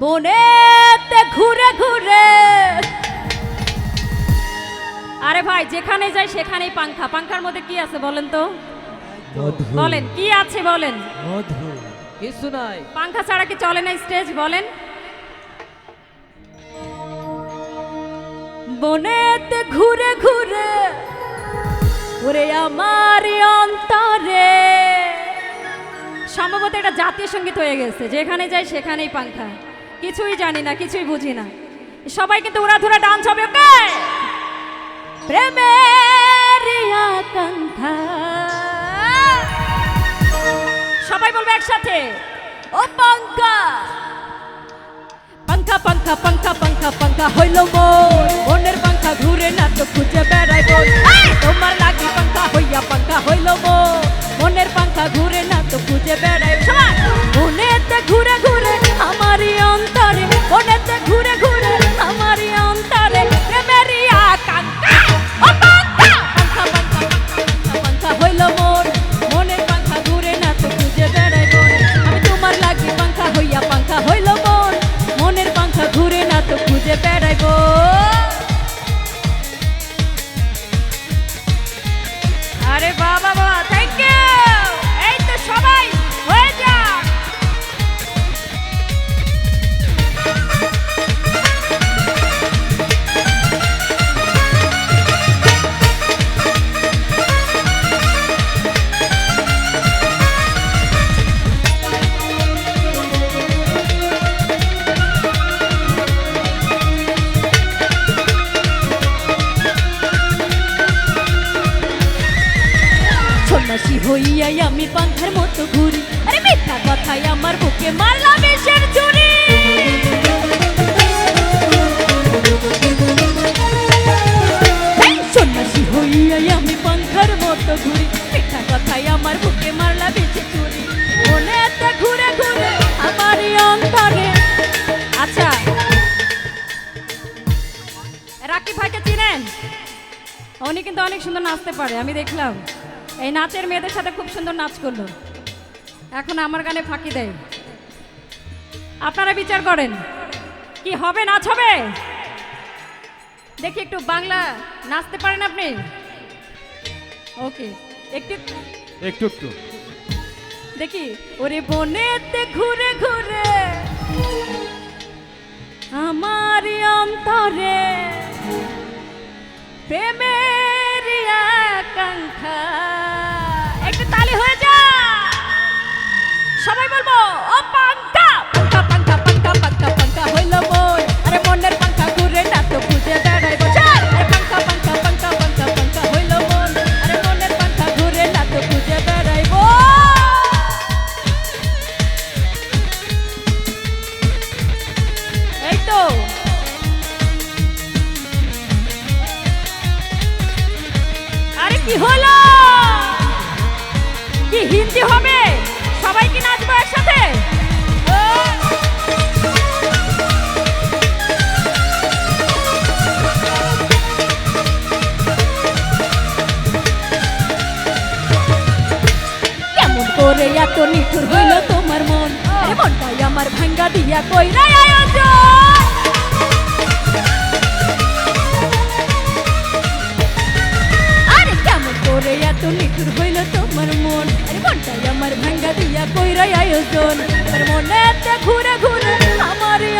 বনেতে ঘুরে ঘুরে। আরে ভাই যেখানে যাই সেখানেই পাংখা। পাংখার মধ্যে কি আছে বলেন তো? বলেন কি আছে বলেন? মধু। কিছু নাই। পাংখা ছাড়া কি চলে না স্টেজ? বলেন। বনেতে ঘুরে ঘুরে। ওরে আমার অন্তরে। সম্ভবত এটা জাতীয় সংগীত হয়ে গেছে। যেখানে যাই সেখানেই পাংখা। কিছুই জানি না, কিছুই বুঝি না। সবাই কিন্তু ওরা ধরা ডান্স হবে, ওকে? প্রেমের সবাই বলবে একসাথে, ও পঙ্কা পঙ্কা পঙ্কা পঙ্কা পঙ্কা পঙ্কা হইল মোর সন্ন্যাসী হইয়াই আমি পাঙ্খার মতো ঘুরি। আরে মিথ্যা কথাই আমার বুকে মারলাম আমি কথাই আমার বুকে মারলা বেশি চুরি। মনেতে ঘুরে ঘুরে আমারই অন্তরে। আচ্ছা রাকিব ভাইকে চিনেন? উনি কিন্তু অনেক সুন্দর নাচতে পারে, আমি দেখলাম। এই নাচের মেয়েদের সাথে খুব সুন্দর নাচ করল। এখন আমার গানে ফাঁকি দেয়। আপনারা বিচার করেন। কি হবে নাচ হবে? দেখি একটু বাংলা নাচতে পারেন আপনি? ওকে একটু একটু। একটু দেখি ওরে বনেতে ঘুরে ঘুরে। আমার সবাই বলব আরে কি হলো? নিঠুর হইল তোমার মন। আরে মনটাই আমার ভাঙ্গা দিয়া কইরা আয়োজন আরে কেমন করে এত নিঠুর হইল তোমার মন। আরে মনটাই আমার ভাঙ্গা দিয়া কইরাই আয়োজন তোর মনেতে ঘুরে ঘুরে আমারই